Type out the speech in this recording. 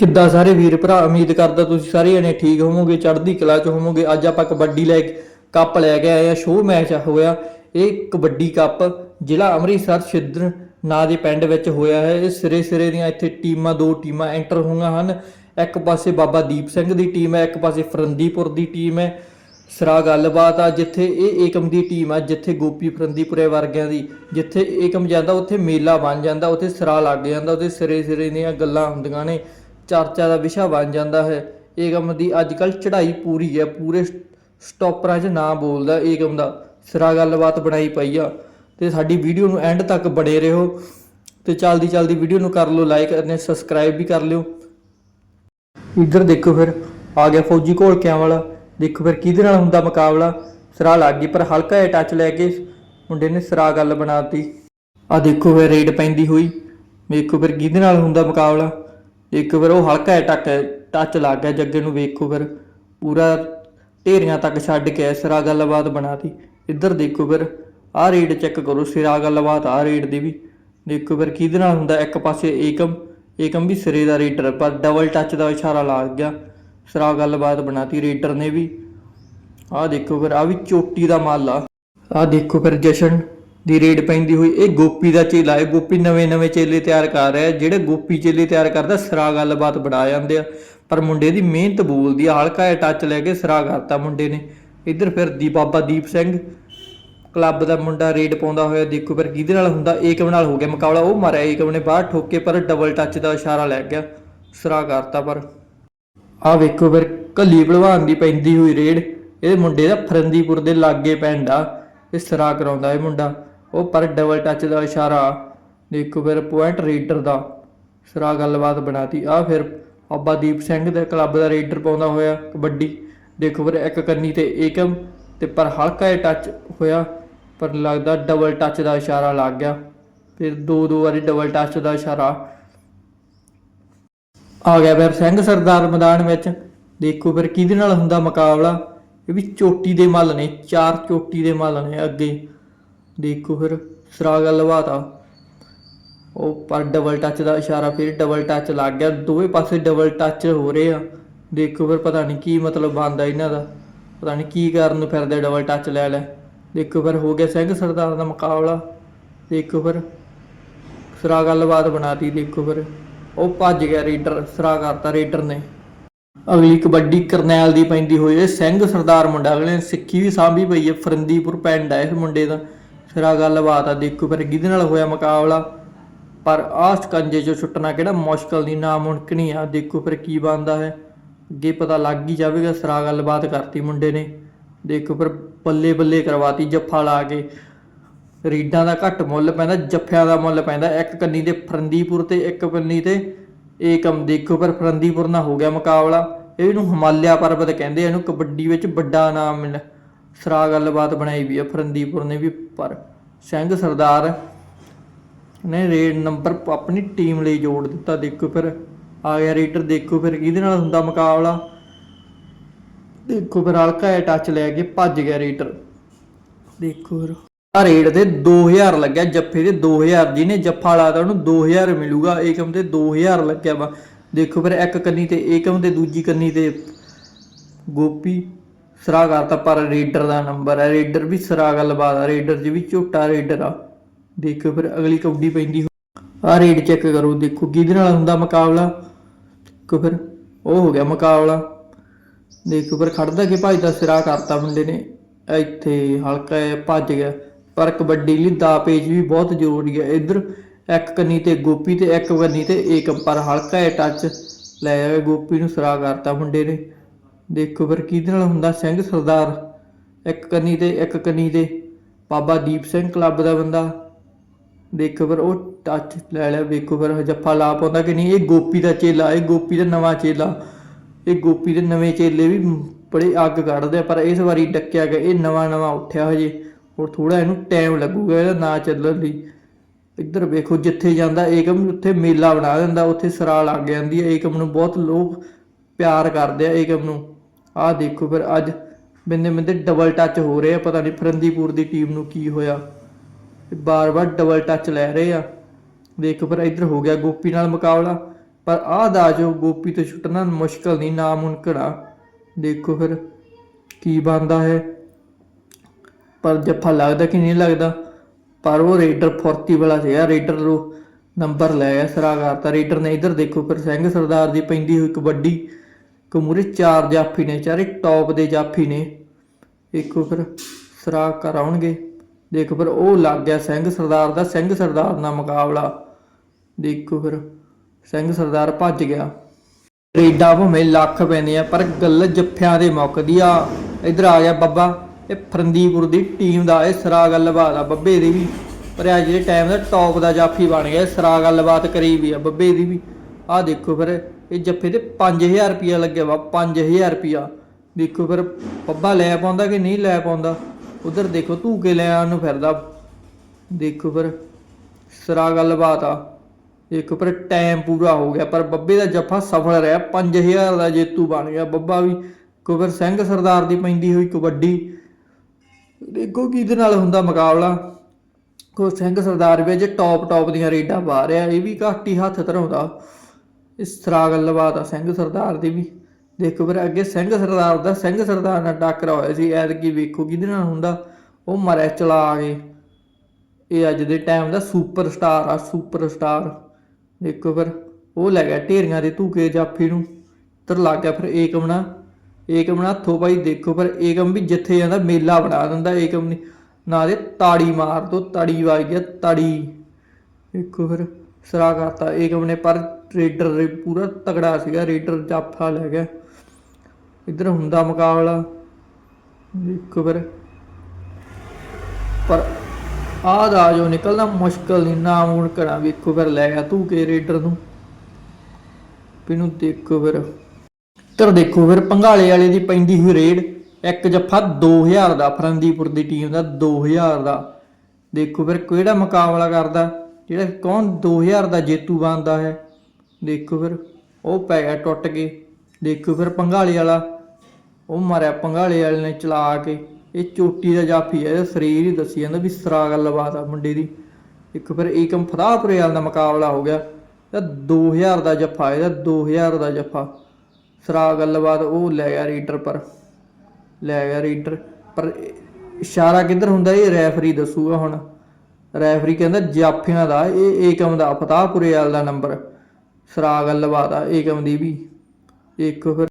ਕਿੱਦਾਂ ਸਾਰੇ ਵੀਰ ਭਰਾ ਉਮੀਦ ਕਰਦਾ ਤੁਸੀਂ ਸਾਰੇ ਜਣੇ ਠੀਕ ਹੋਵੋਗੇ, ਚੜ੍ਹਦੀ ਕਲਾ ਚ ਹੋਵੋਗੇ। ਅੱਜ ਆਪਾਂ ਕਬੱਡੀ ਲੈ ਕੱਪ ਲੈ ਕੇ ਆਏ ਆ ਸ਼ੋਅ ਮੈਚ ਹੋਇਆ। ਇਹ ਕਬੱਡੀ ਕੱਪ ਜ਼ਿਲ੍ਹਾ ਅੰਮ੍ਰਿਤਸਰ ਛਿੱਦਰ ਨਾਂ ਦੇ ਪਿੰਡ ਵਿੱਚ ਹੋਇਆ ਹੈ। ਇਹ ਸਿਰੇ ਸਿਰੇ ਦੀਆਂ ਇੱਥੇ ਟੀਮਾਂ, ਦੋ ਟੀਮਾਂ ਐਂਟਰ ਹੋਈਆਂ ਹਨ। ਇੱਕ ਪਾਸੇ ਬਾਬਾ ਦੀਪ ਸਿੰਘ ਦੀ ਟੀਮ ਹੈ, ਇੱਕ ਪਾਸੇ ਫਰੰਦੀਪੁਰ ਦੀ ਟੀਮ ਹੈ। ਸਰਾ ਗੱਲਬਾਤ ਆ, ਜਿੱਥੇ ਇਹ ਏਕਮ ਦੀ ਟੀਮ ਆ, ਜਿੱਥੇ ਗੋਪੀ ਫਰੰਦੀਪੁਰੇ ਵਰਗਿਆਂ ਦੀ, ਜਿੱਥੇ ਏਕਮ ਜਾਂਦਾ, ਉੱਥੇ ਮੇਲਾ ਬਣ ਜਾਂਦਾ, ਉੱਥੇ ਸਰਾ ਲੱਗ ਜਾਂਦਾ, ਉੱਥੇ ਸਿਰੇ ਸਿਰੇ ਦੀਆਂ ਗੱਲਾਂ ਹੁੰਦੀਆਂ ਨੇ। ਚਰਚਾ ਦਾ ਵਿਸ਼ਾ ਬਣ ਜਾਂਦਾ ਹੈ। ਏਕਮ ਦੀ ਅੱਜ ਕੱਲ ਚੜ੍ਹਾਈ ਪੂਰੀ ਹੈ। ਪੂਰੇ ਸਟਾਪਰਾਂ 'ਚ ਨਾ ਬੋਲਦਾ ਏਕਮ ਦਾ। ਸਿਰਾ ਗੱਲਬਾਤ ਬਣਾਈ ਪਈ ਆ। ਤੇ ਸਾਡੀ ਵੀਡੀਓ ਨੂੰ ਐਂਡ ਤੱਕ ਬਣੇ ਰਹੋ। ਤੇ ਚਲਦੀ ਚਲਦੀ ਵੀਡੀਓ ਨੂੰ ਕਰ ਲਓ ਲਾਈਕ ਅਤੇ ਸਬਸਕ੍ਰਾਈਬ ਵੀ ਕਰ ਲਿਓ। ਇੱਧਰ ਦੇਖੋ ਫਿਰ। ਆ ਗਿਆ ਫੌਜੀ ਘੋਲਕਿਆਂ ਵਾਲਾ। ਦੇਖੋ ਫਿਰ ਕਿਹਦੇ ਨਾਲ ਹੁੰਦਾ ਮੁਕਾਬਲਾ। ਸਰਾ ਲੱਗ ਗਈ ਪਰ ਹਲਕਾ ਜਿਹਾ ਟੱਚ ਲੈ ਕੇ ਮੁੰਡੇ ਨੇ ਸਰਾ ਗੱਲ ਬਣਾਤੀ। ਆ ਦੇਖੋ ਫਿਰ ਰੇਡ ਪੈਂਦੀ ਹੋਈ। ਵੇਖੋ ਫਿਰ ਕਿਹਦੇ ਨਾਲ ਹੁੰਦਾ ਮੁਕਾਬਲਾ। ਇੱਕ ਫਿਰ ਉਹ ਹਲਕਾ ਜਿਹਾ ਟੱਕ ਟੱਚ ਲੱਗ ਗਿਆ ਜੱਗੇ ਨੂੰ ਵੇਖੋ ਫਿਰ। ਪੂਰਾ ਢੇਰੀਆਂ ਤੱਕ ਛੱਡ ਕੇ ਸਿਰਾ ਗੱਲਬਾਤ ਬਣਾਤੀ। ਇੱਧਰ ਦੇਖੋ ਫਿਰ, ਆਹ ਰੇਡ ਚੈੱਕ ਕਰੋ, ਸਿਰਾ ਗੱਲਬਾਤ, ਆਹ ਰੇਡ ਦੀ ਵੀ। ਦੇਖੋ ਫਿਰ ਕਿਹਦੇ ਨਾਲ ਹੁੰਦਾ, ਇੱਕ ਪਾਸੇ ਏਕਮ ਏਕਮ ਵੀ ਸਿਰੇ ਦਾ ਰੇਡਰ ਪਰ ਡਬਲ ਟੱਚ ਦਾ ਇਸ਼ਾਰਾ ਲੱਗ ਗਿਆ। ਸਿਰਾ ਗੱਲਬਾਤ ਬਣਾਤੀ ਰੇਡਰ ਨੇ ਵੀ। ਆਹ ਦੇਖੋ ਫਿਰ ਆ ਵੀ ਚੋਟੀ ਦਾ ਮਾਲ। ਆ ਆਹ ਦੇਖੋ ਫਿਰ ਜਸ਼ਨ। ਦੀ ਰੇਡ ਪੈਂਦੀ ਹੋਈ, ਇਹ ਗੋਪੀ ਦਾ ਚੇਲਾ ਹੈ ਗੋਪੀ ਨਵੇਂ ਨਵੇਂ ਚੇਲੇ ਤਿਆਰ ਕਰ ਰਿਹਾ ਜਿਹੜੇ ਗੋਪੀ ਚੇਲੇ ਤਿਆਰ ਕਰਦਾ, ਸਰਾ ਗੱਲਬਾਤ ਬਣਾ ਜਾਂਦੇ ਆ। ਪਰ ਮੁੰਡੇ ਦੀ ਮਿਹਨਤ ਬੋਲਦੀ ਆ, ਹਲਕਾ ਜਿਹਾ ਟੱਚ ਲੈ ਕੇ ਸਰਾ ਕਰਤਾ ਮੁੰਡੇ ਨੇ। ਇੱਧਰ ਫਿਰ ਦੀ ਬਾਬਾ ਦੀਪ ਸਿੰਘ ਕਲੱਬ ਦਾ ਮੁੰਡਾ ਰੇਡ ਪਾਉਂਦਾ ਹੋਇਆ, ਦੇਖੋ ਫਿਰ ਕਿਹਦੇ ਨਾਲ ਹੁੰਦਾ। ਏਕਮ ਨਾਲ ਹੋ ਗਿਆ ਮੁਕਾਬਲਾ? ਉਹ ਮਾਰਿਆ ਏਕਮ ਨੇ ਬਾਹਰ ਠੋਕੇ, ਪਰ ਡਬਲ ਟੱਚ ਦਾ ਇਸ਼ਾਰਾ ਲੈ ਗਿਆ, ਸਰਾ ਕਰਤਾ ਪਰ। ਆ ਵੇਖੋ ਫਿਰ, ਕੱਲੀ ਭਲਵਾਨ ਦੀ ਪੈਂਦੀ ਹੋਈ ਰੇਡ। ਇਹ ਮੁੰਡੇ ਦਾ ਫਰੰਦੀਪੁਰ ਦੇ ਲਾਗੇ ਪਿੰਡ ਆ। ਇਹ ਸਰਾ ਕਰਾਉਂਦਾ ਇਹ ਮੁੰਡਾ। ਉਹ ਪਰ ਡਬਲ ਟੱਚ ਦਾ ਇਸ਼ਾਰਾ, ਦੇਖੋ ਫਿਰ ਪੁਆਇੰਟ ਰੇਡਰ ਦਾ। ਸਰਾ ਗੱਲਬਾਤ ਬਣਾਤੀ। ਆ ਫਿਰ ਬਾਬਾ ਦੀਪ ਸਿੰਘ ਦੇ ਕਲੱਬ ਦਾ ਰੇਡਰ ਪਾਉਂਦਾ ਹੋਇਆ, ਕਬੱਡੀ। ਦੇਖੋ ਫਿਰ ਇੱਕ ਕੰਨੀ ਤੇ ਏਕਮ, ਤੇ ਪਰ ਹਲਕਾ ਜਿਹਾ ਟੱਚ ਹੋਇਆ, ਪਰ ਲੱਗਦਾ ਡਬਲ ਟੱਚ ਦਾ ਇਸ਼ਾਰਾ ਲੱਗ ਗਿਆ। ਫਿਰ ਦੋ ਦੋ ਵਾਰੀ ਡਬਲ ਟੱਚ ਦਾ ਇਸ਼ਾਰਾ। ਆ ਗਿਆ ਫਿਰ ਸਿੰਘ ਸਰਦਾਰ ਮੈਦਾਨ ਵਿੱਚ। ਦੇਖੋ ਫਿਰ ਕਿਹਦੇ ਨਾਲ ਹੁੰਦਾ ਮੁਕਾਬਲਾ? ਇਹ ਵੀ ਚੋਟੀ ਦੇ ਮੱਲ ਨੇ, ਚਾਰ ਚੋਟੀ ਦੇ ਮੱਲ ਨੇ ਅੱਗੇ। ਦੇਖੋ ਫਿਰ ਸਰਾ ਗੱਲਬਾਤ ਆ ਉਹ ਪਰ ਡਬਲ ਟੱਚ ਦਾ ਇਸ਼ਾਰਾ ਫਿਰ ਡਬਲ ਟੱਚ ਲੱਗ ਗਿਆ। ਦੋਵੇਂ ਪਾਸੇ ਡਬਲ ਟੱਚ ਹੋ ਰਹੇ ਆ। ਦੇਖੋ ਫਿਰ ਪਤਾ ਨਹੀਂ ਕੀ ਮਤਲਬ ਬਣਦਾ ਇਹਨਾਂ ਦਾ। ਪਤਾ ਨਹੀਂ ਕੀ ਕਰਨ ਨੂੰ ਫਿਰਦੇ ਡਬਲ ਟੱਚ ਲੈ ਲੈ। ਦੇਖੋ ਫਿਰ ਹੋ ਗਿਆ ਸਿੰਘ ਸਰਦਾਰ ਦਾ ਮੁਕਾਬਲਾ। ਦੇਖੋ ਫਿਰ ਸਰਾ ਗੱਲਬਾਤ ਬਣਾਤੀ। ਦੇਖੋ ਫਿਰ, ਉਹ ਭੱਜ ਗਿਆ ਰੇਡਰ ਸਰਾ ਕਰਤਾ ਰੇਡਰ ਨੇ। ਅਗਲੀ ਕਬੱਡੀ ਕਰਨੈਲ ਦੀ ਪੈਂਦੀ ਹੋਈ ਹੈ। ਸਿੰਘ ਸਰਦਾਰ ਮੁੰਡਾ ਅਗਲੇ ਨੇ ਸਿੱਖੀ ਵੀ ਸਾਂਭੀ ਪਈ ਹੈ। ਫਰੰਦੀਪੁਰ ਪਿੰਡ ਹੈ ਇਸ ਮੁੰਡੇ ਦਾ। ਸਰਾ ਗੱਲਬਾਤ ਆ ਦੇਖੋ ਫਿਰ ਕਿਹਦੇ ਨਾਲ ਹੋਇਆ ਮੁਕਾਬਲਾ। ਪਰ ਆਹ ਸਕੰਜੇ ਚੋਂ ਛੁੱਟਣਾ ਕਿਹੜਾ ਮੁਸ਼ਕਲ ਦੀ ਨਾ ਨਾਮੁਮਕਿਨ ਆ। ਦੇਖੋ ਫਿਰ ਕੀ ਬਣਦਾ ਹੈ। ਅੱਗੇ ਪਤਾ ਲੱਗ ਹੀ ਜਾਵੇਗਾ, ਸਰਾ ਗੱਲਬਾਤ ਕਰਤੀ ਮੁੰਡੇ ਨੇ। ਦੇਖੋ ਫਿਰ ਬੱਲੇ ਬੱਲੇ ਕਰਵਾਤੀ ਜੱਫਾ ਲਾ ਕੇ। ਰੀਡਾਂ ਦਾ ਘੱਟ ਮੁੱਲ ਪੈਂਦਾ, ਜੱਫਿਆਂ ਦਾ ਮੁੱਲ ਪੈਂਦਾ। ਇੱਕ ਕੰਨੀ ਤੇ ਫਰੰਦੀਪੁਰ ਤੇ ਇੱਕ ਕੰਨੀ ਤੇ ਏਕਮ ਦੇਖੋ ਪਰ ਫਰੰਦੀਪੁਰ ਨਾਲ ਹੋ ਗਿਆ ਮੁਕਾਬਲਾ। ਇਹਨੂੰ ਹਿਮਾਲਿਆ ਪਰਬਤ ਕਹਿੰਦੇ ਇਹਨੂੰ ਕਬੱਡੀ ਵਿੱਚ ਵੱਡਾ ਨਾਮ ਮਿਲਿਆ ਸਰਾ ਗੱਲਬਾਤ ਬਣਾਈ ਵੀ ਆ ਫਰੰਦੀਪੁਰ ਨੇ ਵੀ ਪਰ ਸਿੰਘ ਸਰਦਾਰ ਨੇ ਰੇਡ ਨੰਬਰ ਆਪਣੀ ਟੀਮ ਲਈ ਜੋੜ ਦਿੱਤਾ ਦੇਖੋ ਫਿਰ ਆ ਗਿਆ ਰੇਡਰ ਦੇਖੋ ਫਿਰ ਕਿਹਦੇ ਨਾਲ ਹੁੰਦਾ ਮੁਕਾਬਲਾ। ਦੇਖੋ ਫਿਰ ਹਲਕਾ ਜਿਹਾ ਟੱਚ ਲੈ ਕੇ ਭੱਜ ਗਿਆ ਰੇਡਰ। ਦੇਖੋ ਫਿਰ। ਆ ਰੇਡ ਦੇ 2000 ਲੱਗਿਆ ਜੱਫੇ ਦੇ 2000 ਜਿਹਨੇ ਜੱਫਾ ਲਾਤਾ ਉਹਨੂੰ 2000 ਮਿਲੂਗਾ ਏਕਮ ਤੇ 2000 ਲੱਗਿਆ ਵਾ। ਦੇਖੋ ਫਿਰ ਇੱਕ ਕੰਨੀ ਤੇ ਏਕਮ ਤੇ ਦੂਜੀ ਕੰਨੀ ਤੇ ਗੋਪੀ ਸਰਾ ਕਰਤਾ ਪਰ ਰੀਡਰ ਦਾ ਨੰਬਰ ਹੈ ਰੇਡਰ ਵੀ ਸਰਾ ਗੱਲਬਾਤ ਆ ਰੇਡਰ ਜੀ ਵੀ ਝੋਟਾ ਰੇਡਰ ਆ। ਦੇਖੋ ਫਿਰ ਅਗਲੀ ਕਬੱਡੀ ਪੈਂਦੀ ਆ ਰੇਡ ਚੈੱਕ ਕਰੋ, ਦੇਖੋ ਕਿਹਦੇ ਨਾਲ ਹੁੰਦਾ ਮੁਕਾਬਲਾ। ਦੇਖੋ ਫਿਰ, ਉਹ ਹੋ ਗਿਆ ਮੁਕਾਬਲਾ। ਦੇਖੋ ਫਿਰ ਖੜਦਾ ਕਿ ਭਾਈ ਦਾ ਸਿਰਾ ਕਰਤਾ ਮੁੰਡੇ ਨੇ। ਇੱਥੇ ਹਲਕਾ ਜਿਹਾ ਭੱਜ ਗਿਆ, ਪਰ ਕਬੱਡੀ ਲਈ ਦਾ ਪੇਜ ਵੀ ਬਹੁਤ ਜ਼ਰੂਰੀ ਹੈ। ਇੱਧਰ ਇੱਕ ਕੰਨੀ ਤੇ ਗੋਪੀ ਤੇ ਇੱਕ ਕੰਨੀ ਤੇ ਏਕਮ, ਪਰ ਹਲਕਾ ਜਿਹਾ ਟੱਚ ਲੈ ਜਾਵੇ ਗੋਪੀ ਨੂੰ ਸਿਰਾ ਕਰਤਾ ਮੁੰਡੇ ਨੇ। ਦੇਖੋ ਫਿਰ ਕਿਹਦੇ ਨਾਲ ਹੁੰਦਾ ਸਿੰਘ ਸਰਦਾਰ? ਇੱਕ ਕੰਨੀ ਤੇ ਇੱਕ ਕੰਨੀ ਤੇ ਬਾਬਾ ਦੀਪ ਸਿੰਘ ਕਲੱਬ ਦਾ ਬੰਦਾ। ਦੇਖੋ ਫਿਰ ਉਹ ਟੱਚ ਲੈ ਲਿਆ ਵੇਖੋ ਫਿਰ ਜੱਫਾ ਲਾ ਪਾਉਂਦਾ ਕਿ ਨਹੀਂ? ਇਹ ਗੋਪੀ ਦਾ ਚੇਲਾ, ਇਹ ਗੋਪੀ ਦਾ ਨਵਾਂ ਚੇਲਾ। ਇਹ ਗੋਪੀ ਦੇ ਨਵੇਂ ਚੇਲੇ ਵੀ ਬੜੇ ਅੱਗ ਕੱਢਦੇ ਆ, ਪਰ ਇਸ ਵਾਰੀ ਡੱਕਿਆ ਗਿਆ। ਇਹ ਨਵਾਂ ਨਵਾਂ ਉੱਠਿਆ ਹਜੇ। ਹੋਰ ਥੋੜਾ ਇਹਨੂੰ ਟਾਈਮ ਲੱਗੂਗਾ ਇਹਦਾ ਨਾਂ ਚੱਲਣ ਲਈ। ਇੱਧਰ ਵੇਖੋ, ਜਿੱਥੇ ਜਾਂਦਾ, ਏਕਮ ਉੱਥੇ ਮੇਲਾ ਬਣਾ ਦਿੰਦਾ, ਉੱਥੇ ਸਰਾ ਲੱਗ ਜਾਂਦੀ ਹੈ। ਏਕਮ ਨੂੰ ਬਹੁਤ ਲੋਕ ਪਿਆਰ ਕਰਦੇ ਆ, ਏਕਮ ਨੂੰ। ਆਹ ਦੇਖੋ ਫਿਰ ਅੱਜ ਬਿੰਦੇ ਬਿੰਦੇ ਡਬਲ ਟੱਚ ਹੋ ਰਹੇ ਆ, ਪਤਾ ਨਹੀਂ ਫਰੰਦੀਪੁਰ ਦੀ ਟੀਮ ਨੂੰ ਕੀ ਹੋਇਆ। ਬਾਰ-ਬਾਰ ਡਬਲ ਟੱਚ ਲੈ ਰਹੇ ਆ। ਦੇਖੋ ਫਿਰ ਇੱਧਰ ਹੋ ਗਿਆ ਗੋਪੀ ਨਾਲ ਮੁਕਾਬਲਾ, ਪਰ ਆਹ ਦਾ ਜੋ ਗੋਪੀ ਤੋਂ ਛੁੱਟਣਾ ਮੁਸ਼ਕਲ ਨਹੀਂ ਨਾਮੁਮਕਿਨ ਆ ਦੇਖੋ ਫਿਰ ਕੀ ਬਣਦਾ ਹੈ। ਪਰ ਜੱਫਾ ਲੱਗਦਾ ਕਿ ਨਹੀਂ ਲੱਗਦਾ, ਪਰ ਉਹ ਰੇਡਰ ਫੁਰਤੀ ਵਾਲਾ ਸੀਗਾ ਰੇਡਰ ਨੂੰ ਨੰਬਰ ਲੈ ਗਿਆ ਸਰਾਗਾਰ ਤਾਂ। ਰੇਡਰ ਨੇ ਇਧਰ ਦੇਖੋ ਫਿਰ ਸਿੰਘ ਸਰਦਾਰ ਦੀ ਪੈਂਦੀ ਹੋਈ ਕਬੱਡੀ ਇੱਕ ਕਮੂਰੇ ਚਾਰ ਜਾਫੀ ਨੇ, ਚਾਰੇ ਟੌਪ ਦੇ ਜਾਫੀ ਨੇ। ਦੇਖੋ ਫਿਰ ਸਰਾ ਕਰ ਦੇਖੋ ਫਿਰ ਉਹ ਲੱਗ ਗਿਆ ਸਿੰਘ ਸਰਦਾਰ ਦਾ, ਸਿੰਘ ਸਰਦਾਰ ਨਾਲ ਮੁਕਾਬਲਾ। ਦੇਖੋ ਫਿਰ ਸਿੰਘ ਸਰਦਾਰ ਭੱਜ ਗਿਆ। ਰੇਡਾ ਭਾਵੇਂ ਲੱਖ ਪੈਂਦੇ ਆ ਪਰ ਗੱਲ ਜੱਫਿਆਂ ਦੇ ਮੁੱਕਦੀ ਆ। ਇਧਰ ਆ ਗਿਆ ਬੱਬਾ, ਇਹ ਫਰੰਦੀਪੁਰ ਦੀ ਟੀਮ ਦਾ, ਇਹ ਸਰਾ ਗੱਲਬਾਤ ਆ ਬੱਬੇ ਦੀ ਵੀ। ਪਰ ਅੱਜ ਦੇ ਟਾਈਮ ਦਾ ਟੌਪ ਦਾ ਜਾਫੀ ਬਣ ਗਿਆ ਸਰਾ ਗੱਲਬਾਤ ਕਰੀ ਵੀ ਆ ਬੱਬੇ ਦੀ ਵੀ। ਆਹ ਦੇਖੋ ਫਿਰ ਇਹ ਜੱਫੇ ਤੇ 5000 ਰੁਪਿਆ ਲੱਗਿਆ ਵਾ 5000 ਰੁਪਿਆ ਦੇਖੋ ਫਿਰ ਬੱਬਾ ਲੈ ਪਾਉਂਦਾ ਕਿ ਨਹੀਂ ਲੈ ਪਾਉਂਦਾ? ਉਧਰ ਦੇਖੋ ਧੂ ਕੇ ਲੈ ਨੂੰ ਫਿਰਦਾ। ਦੇਖੋ ਫਿਰ ਸਰਾ ਗੱਲਬਾਤ ਆ। ਇੱਕ ਪਰ ਟਾਈਮ ਪੂਰਾ ਹੋ ਗਿਆ, ਪਰ ਬੱਬੇ ਦਾ ਜੱਫਾ ਸਫਲ ਰਿਹਾ। 5000 ਦਾ ਜੇਤੂ ਬਣ ਗਿਆ ਬੱਬਾ ਵੀ। ਕੁਬਰ ਸਿੰਘ ਸਰਦਾਰ ਦੀ ਪੈਂਦੀ ਹੋਈ ਕਬੱਡੀ। ਦੇਖੋ ਕਿਹਦੇ ਨਾਲ ਹੁੰਦਾ ਮੁਕਾਬਲਾ। ਕੋ ਸਿੰਘ ਸਰਦਾਰ ਵੀ ਜੇ ਟੌਪ ਟੌਪ ਦੀਆਂ ਰੇਡਾਂ ਪਾ ਰਿਹਾ, ਇਹ ਵੀ ਘੱਟ ਹੀ ਹੱਥ ਧਰਾਉਂਦਾ। ਇਸ ਤਰ੍ਹਾਂ ਗੱਲਬਾਤ ਆ ਸਿੰਘ ਸਰਦਾਰ ਦੀ ਵੀ। ਦੇਖੋ ਫਿਰ ਅੱਗੇ ਸਿੰਘ ਸਰਦਾਰ ਦਾ, ਸਿੰਘ ਸਰਦਾਰ ਨਾਲ ਟੱਕਰਾ ਹੋਇਆ ਸੀ, ਐਤਕੀ ਵੇਖੋ ਕਿਹਦੇ ਨਾਲ ਹੁੰਦਾ। ਉਹ ਮਰਿਆ ਚਲਾ ਕੇ ਇਹ ਅੱਜ ਦੇ ਟਾਈਮ ਦਾ ਸੁਪਰ ਸਟਾਰ ਆ ਸੁਪਰਸਟਾਰ ਦੇਖੋ ਫਿਰ, ਉਹ ਲੈ ਗਿਆ ਢੇਰੀਆਂ ਦੇ ਧੂਕੇ ਜਾਫੀ ਨੂੰ। ਤਰ ਲੱਗ ਗਿਆ ਫਿਰ ਏਕਮਣਾ ਏਕਮਣਾ ਹੱਥੋਂ ਭਾਈ ਦੇਖੋ ਫਿਰ, ਏਕਮ ਵੀ ਜਿੱਥੇ ਜਾਂਦਾ ਮੇਲਾ ਬਣਾ ਦਿੰਦਾ ਏਕਮ ਨੇ। ਨਾ ਦੇ ਤਾੜੀ ਮਾਰ ਦੋ, ਤਾੜੀ ਵੱਜ ਗਿਆ, ਤਾੜੀ। ਦੇਖੋ ਫਿਰ। ਸਰਾ ਕਰਤਾ। ਏਕਮ ਨੇ ਪਰ ਰੇਡਰ ਪੂਰਾ ਤਗੜਾ ਸੀਗਾ, ਰੇਡਰ ਜਾਫਾ ਲੈ ਗਿਆ। ਇੱਧਰ ਹੁੰਦਾ ਮੁਕਾਬਲਾ। ਦੇਖੋ ਫਿਰ। ਪਰ ਆਹ ਦਾ ਜੋ ਨਿਕਲਣਾ ਮੁਸ਼ਕਲ ਨਹੀਂ, ਨਾ ਮੂਣ ਕਰਾਂ। ਵੇਖੋ ਫਿਰ ਲੈ ਗਿਆ ਤੂੰ ਕੇ ਰੇਡਰ ਨੂੰ। ਇਹਨੂੰ ਦੇਖੋ ਫਿਰ। ਇੱਧਰ ਦੇਖੋ ਫਿਰ, ਪੰਘਾਲੇ ਵਾਲੇ ਦੀ ਪੈਂਦੀ ਹੋਈ ਰੇਡ। ਇੱਕ ਜੱਫਾ 2000 ਦਾ, ਫਰੰਦੀਪੁਰ ਦੀ ਟੀਮ ਦਾ 2000 ਦਾ। ਦੇਖੋ ਫਿਰ ਕਿਹੜਾ ਮੁਕਾਬਲਾ ਕਰਦਾ। ਜਿਹੜਾ ਕੌਣ 2000 ਦਾ ਜੇਤੂ ਬਣਦਾ ਹੈ, ਦੇਖੋ ਫਿਰ, ਉਹ ਪੈ ਗਿਆ ਟੁੱਟ ਕੇ, ਦੇਖੋ ਫਿਰ ਪੰਘਾਲੇ ਵਾਲਾ, ਉਹ ਮਾਰਿਆ ਪੰਘਾਲੇ ਵਾਲੇ ਨੇ ਚਲਾ ਕੇ, ਇਹ ਚੋਟੀ ਦਾ ਜਾਫੀ ਹੈ, ਇਹਦਾ ਸਰੀਰ ਹੀ ਦੱਸੀ ਜਾਂਦਾ ਵੀ ਸਰਾ ਗੱਲਬਾਤ ਆ ਮੁੰਡੇ ਦੀ। ਇੱਕ ਫਿਰ ਏਕਮ ਫਤਾਹਪੁਰੇ ਵਾਲ ਦਾ ਮੁਕਾਬਲਾ ਹੋ ਗਿਆ ਤਾਂ 2000 ਦਾ ਜੱਫਾ, ਇਹਦਾ 2000 ਦਾ ਜੱਫਾ ਸਰਾ ਗੱਲਬਾਤ ਉਹ ਲੈ ਗਿਆ ਰੀਡਰ ਪਰ, ਲੈ ਗਿਆ ਰੀਡਰ, ਪਰ ਇਸ਼ਾਰਾ ਕਿੱਧਰ ਹੁੰਦਾ, ਇਹ ਰੈਫਰੀ ਦੱਸੂਗਾ ਹੁਣ। ਰੈਫਰੀ ਕਹਿੰਦਾ ਜਾਫੀਆਂ ਦਾ, ਇਹ ਏਕਮ ਦਾ ਫਤਾਹਪੁਰੇ ਵਾਲ ਦਾ ਨੰਬਰ ਸਰਾਗ ਗੱਲਬਾਤ ਆ ਏਕਮ ਦੀ ਵੀ। ਦੇਖੋ ਫਿਰ